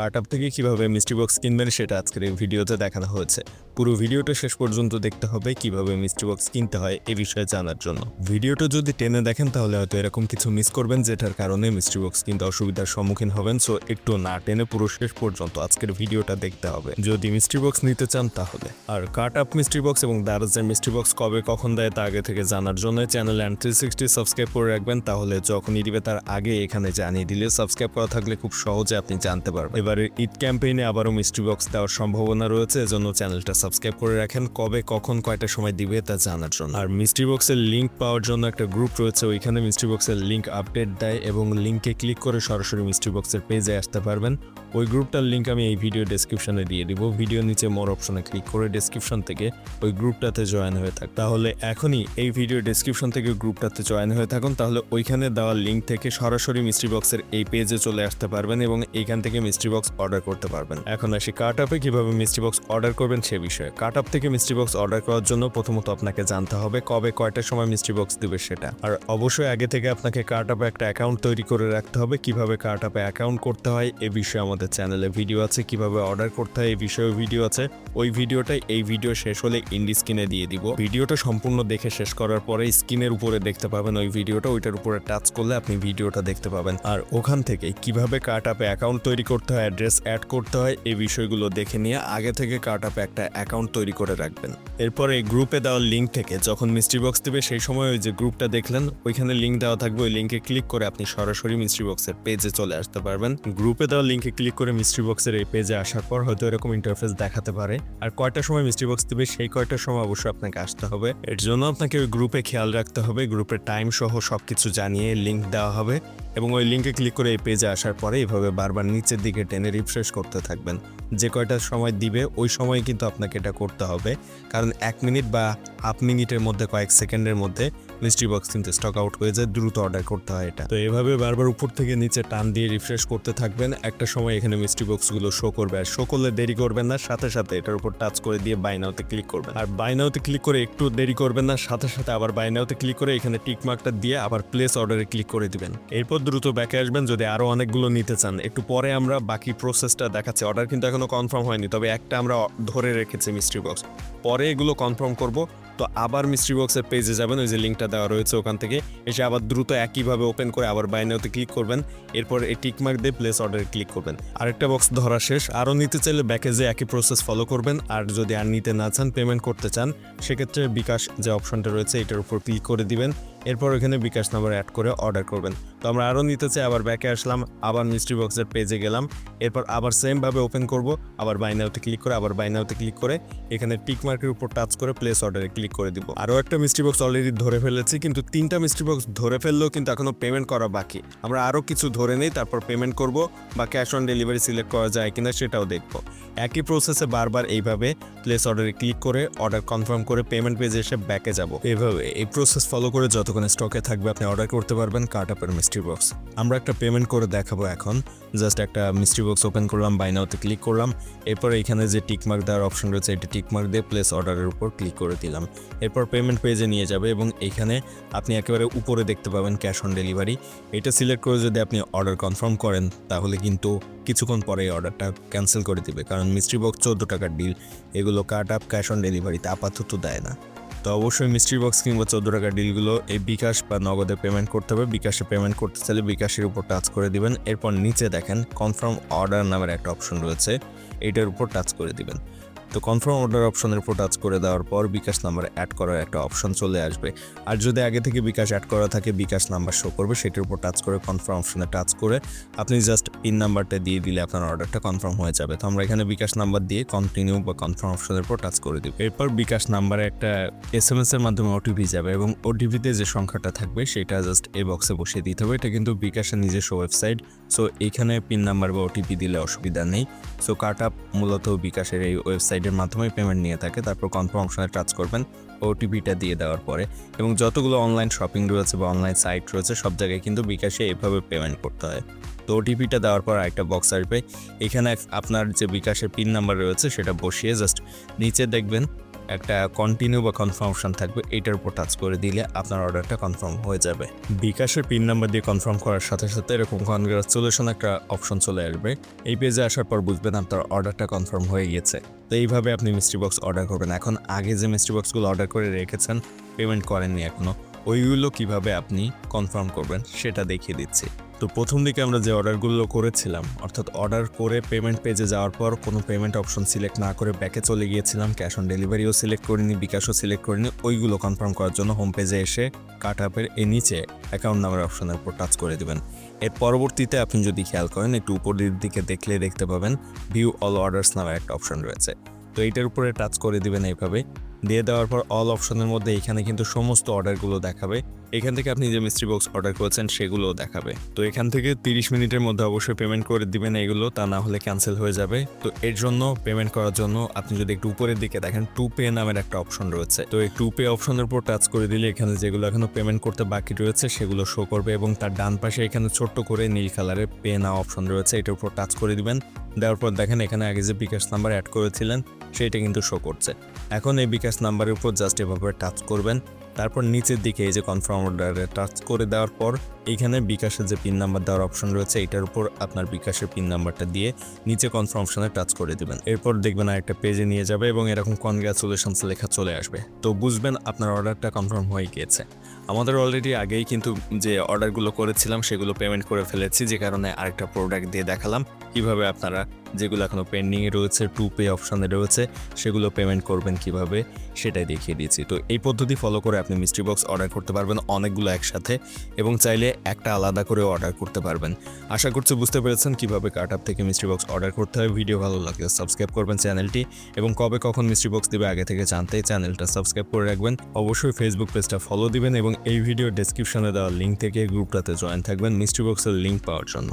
Cart up থেকে কীভাবে mystery box কিনবেন সেটা আজকের এই ভিডিওতে দেখানো হয়েছে। পুরো ভিডিওটা শেষ পর্যন্ত দেখতে হবে কীভাবে মিস্ট্রি বক্স কিনতে হয় এ বিষয়ে জানার জন্য। ভিডিওটা যদি টেনে দেখেন তাহলে হয়তো এরকম কিছু মিস করবেন যেটার কারণে মিস্ট্রি বক্স কিনতে অসুবিধার সম্মুখীন হবেন। সো একটু না টেনে পুরো শেষ পর্যন্ত আজকের ভিডিওটা দেখতে হবে। যদি মিস্ট্রি বক্স নিতে চান তাহলে। আর কার্ট আপ মিস্ট্রি বক্স এবং দারাজের মিস্ট্রি বক্স কবে কখন দেয় তা আগে থেকে জানার জন্য channel and three sixty subscribe করে রাখবেন। তাহলে যখনই দিবে তার আগে এখানে জানিয়ে দিলে সাবস্ক্রাইব করা থাকলে খুব সহজে আপনি জানতে পারবেন। এবারে ঈদ ক্যাম্পেইনে আবারও মিস্ট্রি বক্স দেওয়ার সম্ভাবনা রয়েছে। এজন্য চ্যানেলটা সাবস্ক্রাইব করে রাখেন। কবে, কখন, কয়টা সময় দিবে তা জানার জন্য। আর মিস্ট্রি বক্সের লিঙ্ক পাওয়ার জন্য একটা গ্রুপ রয়েছে। ওইখানে মিস্ট্রি বক্সের লিঙ্ক আপডেট দেয় এবং লিঙ্কে ক্লিক করে সরাসরি মিস্ট্রি বক্সের পেজে আসতে পারবেন। ওই গ্রুপটার লিঙ্ক আমি এই ভিডিও ডেসক্রিপশনে দিয়ে দিব। ভিডিও নিচে মোর অপশনে ক্লিক করে ডেসক্রিপশন থেকে ওই গ্রুপটাতে জয়েন হয়ে থাক। তাহলে এখনই এই ভিডিও ডেসক্রিপশন থেকে গ্রুপটাতে জয়েন হয়ে থাকুন। তাহলে ওইখানে দেওয়া লিঙ্ক থেকে সরাসরি মিস্ট্রি বক্সের এই পেজে চলে আসতে পারবেন এবং এইখান থেকে মিস্ট্রি বক্স অর্ডার করতে পারবেন। এখন আসি কার্ট আপে কীভাবে মিস্ট্রি বক্স অর্ডার করবেন সে বিষয়ে। কার্ট আপ থেকে মিস্ট্রি বক্স অর্ডার করার জন্য প্রথমত আপনাকে জানতে হবে কবে কয়টার সময় মিস্ট্রি বক্স দিবে সেটা। আর অবশ্যই আগে থেকে আপনাকে কার্ট আপে একটা অ্যাকাউন্ট তৈরি করে রাখতে হবে, কীভাবে কার্ট আপে অ্যাকাউন্ট করতে হয় এ বিষয়ে আমাদের চ্যানেলে ভিডিও আছে, কীভাবে অর্ডার করতে হয় এই বিষয়ে ভিডিও আছে। ওই ভিডিওটাই এই ভিডিও শেষ হলে ইন্ডি স্ক্রিনে দিয়ে দিব। ভিডিওটা সম্পূর্ণ দেখে শেষ করার পরে স্ক্রিনের উপরে দেখতে পাবেন ওই ভিডিওটা ওইটার উপরে টাচ করলে আপনি ভিডিওটা দেখতে পাবেন। আর ওখান থেকে কীভাবে কার্ট আপে অ্যাকাউন্ট তৈরি করতে হয় অ্যাড্রেস অ্যাড করতে হয়, এই বিষয়গুলো দেখে নিয়ে আগে থেকে কার্ট আপে একটা অ্যাকাউন্ট তৈরি করে রাখবেন। এরপর এই গ্রুপে দেওয়া লিঙ্ক থেকে যখন মিস্ট্রি বক্স দেবে, সেই সময় ওই যে গ্রুপটা দেখলেন, ওইখানে লিঙ্ক দেওয়া থাকবে, ওই লিঙ্কে ক্লিক করে আপনি সরাসরি মিস্ট্রি বক্সের পেজে চলে আসতে পারবেন। গ্রুপে দেওয়া লিঙ্কে ক্লিক করে মিস্ট্রি বক্সের এই পেজে আসার পর হয়তো এরকম ইন্টারফেস দেখাতে পারে। আর কয়টার সময় মিস্ট্রি বক্স দিবে, সেই কয়টার সময় অবশ্যই আপনাকে আসতে হবে। এর জন্য আপনাকে ওই গ্রুপে খেয়াল রাখতে হবে, গ্রুপের টাইম সহ সবকিছু জানিয়ে লিঙ্ক দেওয়া হবে। এবং ওই লিঙ্কে ক্লিক করে এই পেজে আসার পরে এইভাবে বারবার নিচের দিকে টেনে রিফ্রেশ করতে থাকবেন। যে কয়টা সময় দিবে, ওই সময় কিন্তু আপনাকে এটা করতে হবে। কারণ এক মিনিট বা হাফ মিনিটের মধ্যে, কয়েক সেকেন্ডের মধ্যে মিস্ট্রি বক্স কিন্তু স্টক আউট হয়ে যায়, দ্রুত অর্ডার করতে হয় এটা। তো এভাবে বারবার উপর থেকে নিচে টান দিয়ে রিফ্রেশ করতে থাকবেন। একটা সময় এখানে মিস্ট্রি বক্সগুলো শো করবে, আর শো করলে দেরি করবেন না, সাথে সাথে এটার উপর টাচ করে দিয়ে বাইনাওতে ক্লিক করবেন। আর বাইনাওতে ক্লিক করে একটু দেরি করবেন না, সাথে সাথে আবার বাইনাওতে ক্লিক করে এখানে টিক মার্কটা দিয়ে আবার প্লেস অর্ডারে ক্লিক করে দিবেন। এরপর দ্রুত ব্যাকে আসবেন, যদি আরও অনেকগুলো নিতে চান। একটু পরে আমরা বাকি প্রসেসটা দেখাচ্ছি। অর্ডার কিন্তু এখনও কনফার্ম হয়নি, তবে একটা আমরা ধরে রেখেছি মিস্ট্রি বক্স পরে এগুলো কনফার্ম করব। তো আবার মিস্ট্রি বক্সের পেজে যাবেন, ওই যে লিঙ্কটা দেওয়া রয়েছে ওখান থেকে। এসে আবার দ্রুত একইভাবে ওপেন করে আবার বাইনাওতে ক্লিক করবেন। এরপর এই টিকমার্ক দিয়ে প্লেস অর্ডারে ক্লিক করবেন। আরেকটা বক্স ধরা শেষ। আরও নিতে চাইলে ব্যাকে যে একই প্রসেস ফলো করবেন। আর যদি আর নিতে না চান পেমেন্ট করতে চান, সেক্ষেত্রে বিকাশ যে অপশনটা রয়েছে, এটার উপর ক্লিক করে দিবেন। এরপর ওখানে বিকাশ নাম্বার অ্যাড করে অর্ডার করবেন। তো আমরা আরও নিতে চাই, আবার ব্যাকে আসলাম, আবার মিস্ট্রি বক্সের পেজে গেলাম। এরপর আবার সেমভাবে ওপেন করব, আবার বাইনাউতে ক্লিক করে, আবার বাইনাউতে ক্লিক করে এখানে টিক মার্কের উপর টাচ করে প্লেস অর্ডারে ক্লিক করে দিব। আরও একটা মিস্ট্রি বক্স অলরেডি ধরে ফেলেছি, কিন্তু তিনটা মিস্ট্রি বক্স ধরে ফেললেও কিন্তু এখনও পেমেন্ট করা বাকি। আমরা আরও কিছু ধরে নেই, তারপর পেমেন্ট করব, বা ক্যাশ অন ডেলিভারি সিলেক্ট করা যায় কিনা সেটাও দেখব। একই প্রসেসে বারবার এইভাবে প্লেস অর্ডারে ক্লিক করে অর্ডার কনফার্ম করে পেমেন্ট পেজে এসে ব্যাকে যাব। এভাবে এই প্রসেস ফলো করে যতক্ষণ স্টকে থাকবে, আপনি অর্ডার করতে পারবেন কার্ট আপের মিস্ট্রি বক্স আমরা একটা পেমেন্ট করে দেখাবো এখন। জাস্ট একটা মিস্ট্রি বক্স ওপেন করলাম বাইনাওতে ক্লিক করলাম। এরপর এখানে যে টিকমার্ক দেওয়ার অপশন রয়েছে, এটি টিকমার্ক দিয়ে প্লেস অর্ডারের উপর ক্লিক করে দিলাম। এরপর পেমেন্ট পেজে নিয়ে যাবে এবং এখানে আপনি একেবারে উপরে দেখতে পাবেন ক্যাশ অন ডেলিভারি এটা সিলেক্ট করে যদি আপনি অর্ডার কনফার্ম করেন, তাহলে কিন্তু কিছুক্ষণ পরে অর্ডারটা ক্যান্সেল করে দিবে। কারণ মিস্ট্রি বক্স চোদ্দ টাকার ডিল এগুলো কাট আপ ক্যাশ অন ডেলিভারিতে আপাতত দেয় না। তো অবশ্যই মিস্ট্রি বক্স কিংবা চোদ্দ টাকার ডিলগুলো এই বিকাশ বা নগদে পেমেন্ট করতে হবে। বিকাশে পেমেন্ট করতে চাইলে বিকাশের উপর টাচ করে দিবেন। এরপর নিচে দেখেন কনফার্ম অর্ডার নামের একটা অপশন রয়েছে। এটার উপর টাচ করে দিবেন। তো কনফার্ম অর্ডার অপশনের উপর টাচ করে দেওয়ার পর বিকাশ নাম্বার অ্যাড করার একটা অপশন চলে আসবে। আর যদি আগে থেকে বিকাশ অ্যাড করা থাকে, বিকাশ নাম্বার শো করবে, সেটার উপর টাচ করে কনফার্ম অপশনে টাচ করে আপনি জাস্ট পিন নাম্বারটা দিয়ে দিলে আপনার অর্ডারটা কনফার্ম হয়ে যাবে। তো আমরা এখানে বিকাশ নাম্বার দিয়ে কন্টিনিউ বা কনফার্ম অপশনের উপর টাচ করে দিব। এরপর বিকাশ নাম্বারে একটা এস এম এস এর মাধ্যমে ওটিপি যাবে এবং ওটিপিতে যে সংখ্যাটা থাকবে, সেটা জাস্ট এই বক্সে বসিয়ে দিতে হবে। এটা কিন্তু বিকাশের নিজস্ব ওয়েবসাইট সো এখানে পিন নাম্বার বা ওটিপি দিলে অসুবিধা নেই। সো কাট আপ মূলত বিকাশের এই ওয়েবসাইটের মাধ্যমে পেমেন্ট নিয়ে থাকে, তারপর কনফার্ম অপশনে টাচ করবেন ওটিপিটা দিয়ে দেওয়ার পরে এবং যতগুলো অনলাইন শপিং রয়েছে বা অনলাইন সাইট রয়েছে, সব জায়গায় কিন্তু বিকাশে এভাবে পেমেন্ট করতে হয়। তো ওটিপিটা দেওয়ার পর একটা বক্স আসবে, এখানে আপনার যে বিকাশের পিন নাম্বার রয়েছে, সেটা বসিয়ে জাস্ট নিচে দেখবেন একটা কন্টিনিউ বা কনফার্মেশন থাকবে, এটার উপর টাচ করে দিলে আপনার অর্ডারটা কনফার্ম হয়ে যাবে। বিকাশের পিন নাম্বার দিয়ে কনফার্ম করার সাথে সাথে এরকম কনগ্রাচুলেশন একটা অপশন চলে আসবে, এই পেজে আসার পর বুঝবেন আপনার অর্ডারটা কনফার্ম হয়ে গিয়েছে। তো এইভাবে আপনি মিস্ট্রি বক্স অর্ডার করবেন। এখন আগে যে মিস্ট্রি বক্সগুলো অর্ডার করে রেখেছেন পেমেন্ট করেননি এখনও ওইগুলো কীভাবে আপনি কনফার্ম করবেন সেটা দেখিয়ে দিচ্ছি। তো প্রথম দিকে আমরা যে অর্ডারগুলো করেছিলাম, অর্থাৎ অর্ডার করে পেমেন্ট পেজে যাওয়ার পর কোনো পেমেন্ট অপশন সিলেক্ট না করে ব্যাকে চলে গিয়েছিলাম ক্যাশ অন ডেলিভারিও সিলেক্ট করিনি বিকাশও সিলেক্ট করিনি, ওইগুলো কনফার্ম করার জন্য হোম পেজে এসে কাট আপের এ নিচে অ্যাকাউন্ট নামের অপশনের উপর টাচ করে দেবেন। এর পরবর্তীতে আপনি যদি খেয়াল করেন, একটু উপরের দিকে দেখলে দেখতে পাবেন ভিউ অল অর্ডার্স নামে একটা অপশন রয়েছে। তো এইটার উপরে টাচ করে দিবেন এইভাবে। দিয়ে দেওয়ার পর অল অপশনের মধ্যে এখানে কিন্তু সমস্ত অর্ডারগুলো দেখাবে। এখান থেকে আপনি যে মিস্ট্রি বক্স অর্ডার করেছেন, সেগুলোও দেখাবে। তো এখান থেকে তিরিশ মিনিটের মধ্যে অবশ্যই পেমেন্ট করে দিবেন এগুলো, তা না হলে ক্যান্সেল হয়ে যাবে। তো এর জন্য পেমেন্ট করার জন্য আপনি যদি একটু উপরের দিকে দেখেন টু পে নামের একটা অপশন রয়েছে। তো এই টু পে অপশনের উপর টাচ করে দিলে এখানে যেগুলো এখনও পেমেন্ট করতে বাকি রয়েছে, সেগুলো শো করবে এবং তার ডান পাশে এখানে ছোট্ট করে নীল কালারের পে না অপশন রয়েছে, এটার উপর টাচ করে দিবেন। দেওয়ার পর দেখেন, এখানে আগে যে বিকাশ নাম্বার অ্যাড করেছিলেন সেইটা কিন্তু শো করছে। এখন এই বিকাশ নাম্বারের উপর জাস্ট এভাবে টাচ করবেন। তারপর নিচের দিকে এই যে কনফার্ম অর্ডারে টাচ করে দেওয়ার পর এইখানে বিকাশের যে পিন নাম্বার দেওয়ার অপশন রয়েছে, এটার উপর আপনার বিকাশের পিন নাম্বারটা দিয়ে নিচে কনফার্ম অপশনে টাচ করে দেবেন। এরপর দেখবেন আরেকটা পেজে নিয়ে যাবে এবং এরকম কনগ্রাচুলেশনস লেখা চলে আসবে। তো বুঝবেন আপনার অর্ডারটা কনফার্ম হয়ে গিয়েছে। আমাদের অলরেডি আগেই কিন্তু যে অর্ডারগুলো করেছিলাম, সেগুলো পেমেন্ট করে ফেলেছি, যে কারণে আরেকটা প্রোডাক্ট দিয়ে দেখালাম। কীভাবে আপনারা যেগুলো এখনও পেন্ডিংয়ে রয়েছে টু পে অপশানে রয়েছে, সেগুলো পেমেন্ট করবেন কীভাবে সেটাই দেখিয়ে দিয়েছি তো এই পদ্ধতি ফলো করে আপনি মিস্ট্রি বক্স অর্ডার করতে পারবেন অনেকগুলো একসাথে এবং চাইলে একটা আলাদা করে অর্ডার করতে পারবেন। আশা করছি বুঝতে পেরেছেন কীভাবে কার্ট আপ থেকে মিস্ট্রি বক্স অর্ডার করতে হয়। ভিডিও ভালো লাগলে সাবস্ক্রাইব করবেন চ্যানেলটি এবং কবে কখন মিস্ট্রি বক্স দেবে আগে থেকে জানতে চ্যানেলটা সাবস্ক্রাইব করে রাখবেন। অবশ্যই ফেসবুক পেজটা ফলো দিবেন এবং এই ভিডিও ডেসক্রিপশনে দেওয়া লিঙ্ক থেকে গ্রুপটাতে জয়েন থাকবেন। মিস্ট্রি বক্সের লিঙ্ক পাওয়ার জন্য।